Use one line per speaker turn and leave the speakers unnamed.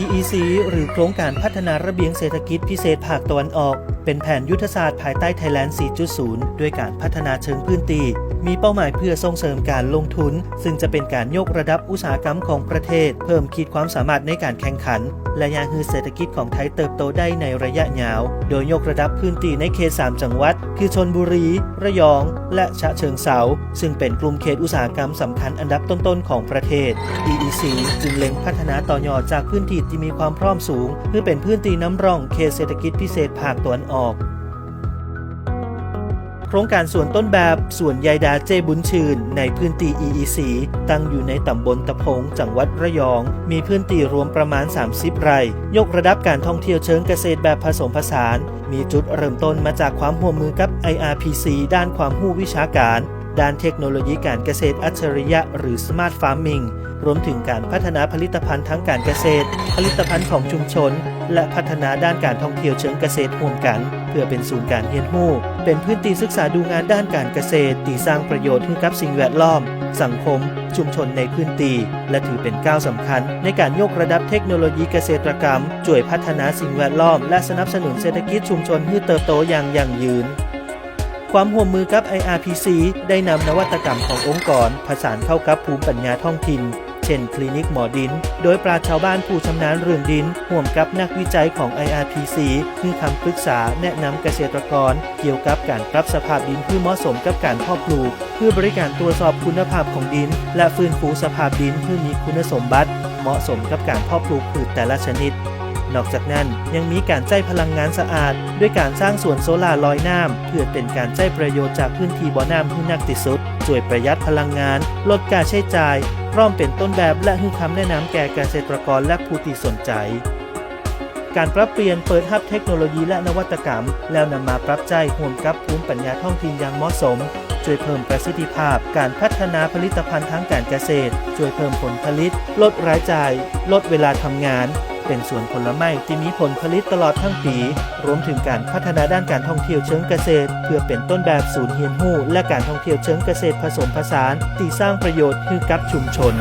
EEC หรือโครงการพัฒนาระเบียงเศรษฐกิจพิเศษภาคตะวันออก เป็นแผนยุทธศาสตร์ภายใต้ Thailand 4.0 ด้วยการพัฒนาเชิงพื้นที่มีเป้าหมายเพื่อส่งเสริมการลงทุน ซึ่งจะเป็นการยกระดับอุตสาหกรรมของประเทศ เพิ่มขีดความสามารถในการแข่งขัน และยังให้เศรษฐกิจของไทยเติบโตได้ในระยะยาว โดยยกระดับพื้นที่ในเขต 3 จังหวัด คือชนบุรี ระยอง และฉะเชิงเซาซึ่งเป็นกลุ่มเขตอุตสาหกรรมสำคัญอันดับต้นๆของประเทศ EEC จึงเล็งพัฒนาต่อยอดจากพื้นที่ที่มีความพร้อมสูงเพื่อเป็นพื้นที่น้ำร่องเขตเศรษฐกิจพิเศษภาคตะวันออก โครงการสวนต้นแบบสวนยายดาเจบุญชื่น ในพื้นที่ EEC ตั้งอยู่ในตำบลตะพง จังหวัดระยอง มีพื้นที่รวมประมาณ 30 ไร่ ยกระดับการท่องเที่ยวเชิงเกษตรแบบผสมผสาน มีจุดเริ่มต้นมาจากความร่วมมือกับ IRPC ด้านความรู้วิชาการ ด้านเทคโนโลยีการเกษตรอัจฉริยะ หรือ Smart Farming รวมถึงการพัฒนาผลิตภัณฑ์ทั้งการเกษตร ผลิตภัณฑ์ของชุมชน และพัฒนาด้านการท่องเที่ยวเชิงเกษตรร่วมกัน เพื่อเป็นศูนย์การเรียนรู้เป็นพื้นที่ศึกษาดูงานด้านการเกษตรที่สร้างประโยชน์ให้กับสิ่งแวดล้อม สังคม ชุมชนในพื้นที่และถือเป็นก้าวสำคัญ ในการยกระดับเทคโนโลยีเกษตรกรรมช่วยพัฒนาสิ่งแวดล้อม และสนับสนุนเศรษฐกิจชุมชนให้เติบโตอย่างยั่งยืนความร่วมมือกับ IRPC ได้นำนวัตกรรมขององค์กรผสานเข้ากับภูมิปัญญาท้องถิ่น ช่นคลินิกหมอดิน โดยปราชาวบ้านผู้ชำนาญเรื่องดินห่วงกับนักวิจัยของ IRPC คือคำปรึกษาแนะนำเกษตรกร เกี่ยวกับการปรับสภาพดินเพื่อเหมาะสมกับการเพาะปลูก เพื่อบริการตรวจสอบคุณภาพของดิน และฟื้นฟูสภาพดินเพื่อมีคุณสมบัติ เหมาะสมกับการเพาะปลูกพืชแต่ละชนิด นอกจากนั้นยังมีการใช้พลังงานสะอาด ด้วยการสร้างสวนโซลาร์ลอยน้ำเพื่อเป็นการใช้ประโยชน์จากพื้นที่บ่อน้ำที่นักที่สุดช่วยประหยัดพลังงาน ลดการใช้จ่าย พร้อมเป็นต้นแบบและให้คำแนะนำแก่เกษตรกรและผู้ที่สนใจการปรับเปลี่ยนเปิดฮับเทคโนโลยีและนวัตกรรม แล้วนำมาปรับใจร่วมกับภูมิปัญญาท้องถิ่นอย่างเหมาะสม ช่วยเพิ่มประสิทธิภาพ การพัฒนาผลิตภัณฑ์ทางการเกษตร ช่วยเพิ่มผลผลิต ลดรายจ่าย ลดเวลาทำงาน เป็นสวนผลไม้ที่มีผลผลิตตลอดทั้งปี รวมถึงการพัฒนาด้านการท่องเที่ยวเชิงเกษตร เพื่อเป็นต้นแบบศูนย์เฮียนฮู้และการท่องเที่ยวเชิงเกษตรผสมผสานที่สร้างประโยชน์ให้กับชุมชน